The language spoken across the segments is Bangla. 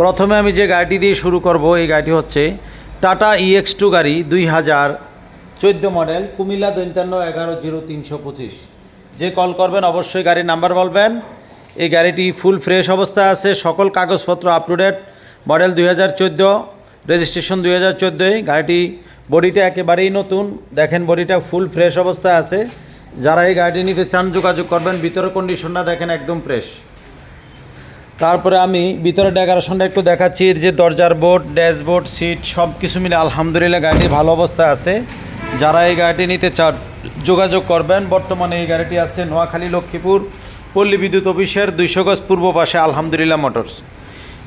প্রথমে আমি যে গাড়িটি দিয়ে শুরু করব, এই গাড়িটি হচ্ছে টাটা ইএক্স টু গাড়ি, দুই হাজার চোদ্দ মডেল, কুমিল্লা দৈন্তান্ন এগারো জিরো তিনশো পঁচিশ। যে কল করবেন অবশ্যই গাড়ির নাম্বার বলবেন। এই গাড়িটি ফুল ফ্রেশ অবস্থায় আছে, সকল কাগজপত্র আপ টু ডেট মডেল দুই হাজার চোদ্দ, রেজিস্ট্রেশন দুই হাজার চোদ্দোয় গাড়িটি বডিটা একেবারেই নতুন। দেখেন বডিটা ফুল ফ্রেশ অবস্থায় আছে। যারা এই গাড়িটি নিতে চান যোগাযোগ করবেন ভিতরে কন্ডিশনটা দেখেন একদম ফ্রেশ তারপরে আমি ভিতরে ডেকোরেশনটা একটু দেখাচ্ছি যে দরজার বোর্ড ড্যাশবোর্ড সিট সব কিছু মিলে আলহামদুলিল্লাহ গাড়িটি ভালো অবস্থায় আছে। যারা এই গাড়িটি নিতে চান, যোগাযোগ করবেন। বর্তমানে এই গাড়িটি আছে নোয়াখালী লক্ষ্মীপুর, পল্লী বিদ্যুৎ অফিসের দুইশো গজ পূর্ব পাশে আলহামদুলিল্লাহ মোটরস।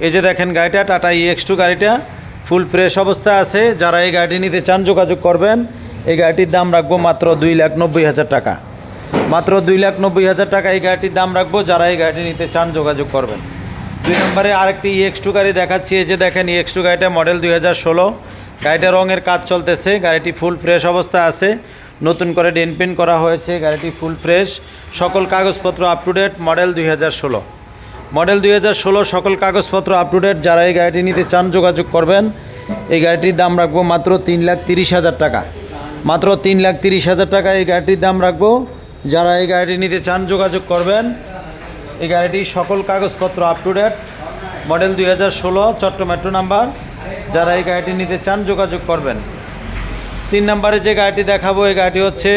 এই যে দেখেন গাড়িটা, টাটা ইএক্স টু গাড়িটা, ফুল ফ্রেশ অবস্থায় আছে। যারা এই গাড়িটি নিতে চান, যোগাযোগ করবেন। এই গাড়িটির দাম রাখব মাত্র দুই লাখ নব্বই হাজার টাকা। মাত্র দুই লাখ নব্বই হাজার টাকা এই গাড়িটির দাম রাখব। যারা এই গাড়িটি নিতে চান, যোগাযোগ করবেন। দুই নম্বরে আরেকটি ইএক্স টু গাড়ি দেখাচ্ছি। এই যে দেখেন ইএক্স টু গাড়িটা মডেল দুই হাজার ষোলো। গাড়িটা রঙের কাজ চলতেছে, গাড়িটি ফুল ফ্রেশ অবস্থায় আছে। নতুন করে ডেন পেন করা হয়েছে, গাড়িটি ফুল ফ্রেশ সকল কাগজপত্র আপ টু ডেট মডেল দুই হাজার ষোলো। মডেল দুই হাজার ষোলো, সকল কাগজপত্র আপ টু ডেট যারা এই গাড়িটি নিতে চান, যোগাযোগ করবেন। এই গাড়িটির দাম রাখব মাত্র তিন লাখ তিরিশ হাজার টাকা। মাত্র তিন লাখ তিরিশ হাজার টাকা এই গাড়িটির দাম রাখব। যারা এই গাড়িটি নিতে চান, যোগাযোগ করবেন। এই গাড়িটি সকল কাগজপত্র আপ টু ডেট মডেল দুই হাজার ষোলো চট্ট মেট্রো নাম্বার যারা এই গাড়িটি নিতে চান, যোগাযোগ করবেন। তিন নম্বরে যে গাড়িটি দেখাবো, এই গাড়িটি হচ্ছে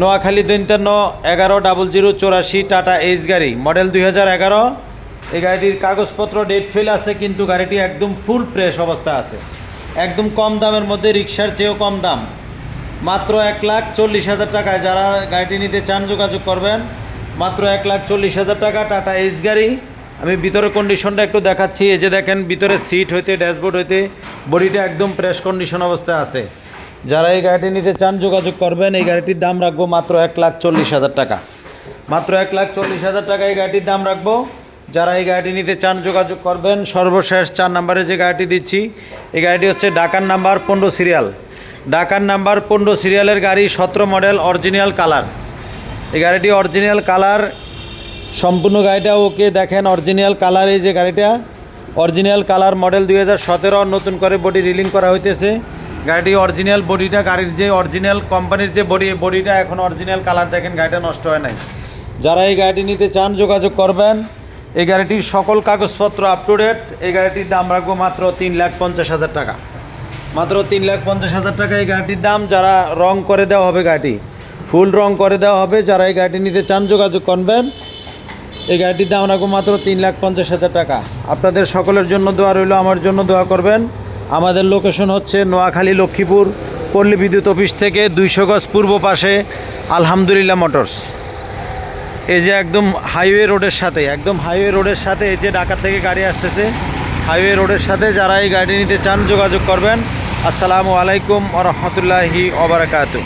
নোয়াখালী দৈন্তান্ন, এগারো ডাবল জিরো চৌরাশি টাটা এইচ গাড়ি মডেল দুই হাজার এগারো। এই গাড়িটির কাগজপত্র ডেট ফেল আছে, কিন্তু গাড়িটি একদম ফুল ফ্রেশ অবস্থা আছে। একদম কম দামের মধ্যে রিক্সার চেয়েও কম দাম। মাত্র এক লাখ চল্লিশ হাজার টাকায় যারা গাড়িটি নিতে চান, যোগাযোগ করবেন। মাত্র এক লাখ চল্লিশ হাজার টাকা, টাটা এইচ গাড়ি। আমি ভিতরে কন্ডিশনটা একটু দেখাচ্ছি, এই যে দেখেন ভিতরে সিট হইতে ড্যাশবোর্ড হইতে বডিটা একদম ফ্রেশ কন্ডিশন অবস্থায় আছে। যারা এই গাড়িটি নিতে চান, যোগাযোগ করবেন। এই গাড়িটির দাম রাখব মাত্র এক লাখ চল্লিশ হাজার টাকা। মাত্র এক লাখ চল্লিশ হাজার টাকা এই গাড়িটির দাম রাখব। যারা এই গাড়িটি নিতে চান, যোগাযোগ করবেন। সর্বশেষ চার নম্বরে যে গাড়িটি দিচ্ছি, এই গাড়িটি হচ্ছে ডাকার নাম্বার পনেরো সিরিয়াল। ডাকার নাম্বার পনেরো সিরিয়ালের গাড়ি, সতেরো মডেল অরিজিনাল কালার এই গাড়িটি অরিজিনাল কালার সম্পূর্ণ গাড়িটা ওকে দেখেন অরিজিনাল কালার এই যে গাড়িটা অরিজিনাল কালার মডেল দুই হাজার সতেরো, নতুন করে বডি রিলিং করা হইতেছে। গাড়িটি অরিজিনাল বডিটা গাড়ির যে অরিজিনাল কোম্পানির যে বডি বডিটা এখন অরিজিনাল কালার দেখেন, গাড়িটা নষ্ট হয় নাই। যারা এই গাড়িটি নিতে চান, যোগাযোগ করবেন। এই গাড়িটির সকল কাগজপত্র আপ টু ডেট এই গাড়িটির দাম রাখব মাত্র তিন লাখ পঞ্চাশ হাজার টাকা। মাত্র তিন লাখ পঞ্চাশ হাজার টাকা এই গাড়িটির দাম। যারা রং করে দেওয়া হবে গাড়ি ফুল রং করে দেওয়া হবে। যারা এই গাড়িটি নিতে চান, যোগাযোগ করবেন। এই গাড়িটির দাম রাখব মাত্র তিন লাখ পঞ্চাশ হাজার টাকা। আপনাদের সকলের জন্য দোয়া রইল, আমার জন্য দোয়া করবেন। আমাদের লোকেশন হচ্ছে নোয়াখালী লক্ষ্মীপুর, পল্লী বিদ্যুৎ অফিস থেকে দুইশো গজ পূর্ব পাশে আলহামদুলিল্লাহ মোটরস। এই যে একদম হাইওয়ে রোডের সাথে, একদম হাইওয়ে রোডের সাথে এই যে ঢাকা থেকে গাড়ি আসতেছে, হাইওয়ে রোডের সাথে যারা এই গাড়ি নিতে চান, যোগাযোগ করবেন। আসসালামু আলাইকুম আ ওবরাকাতু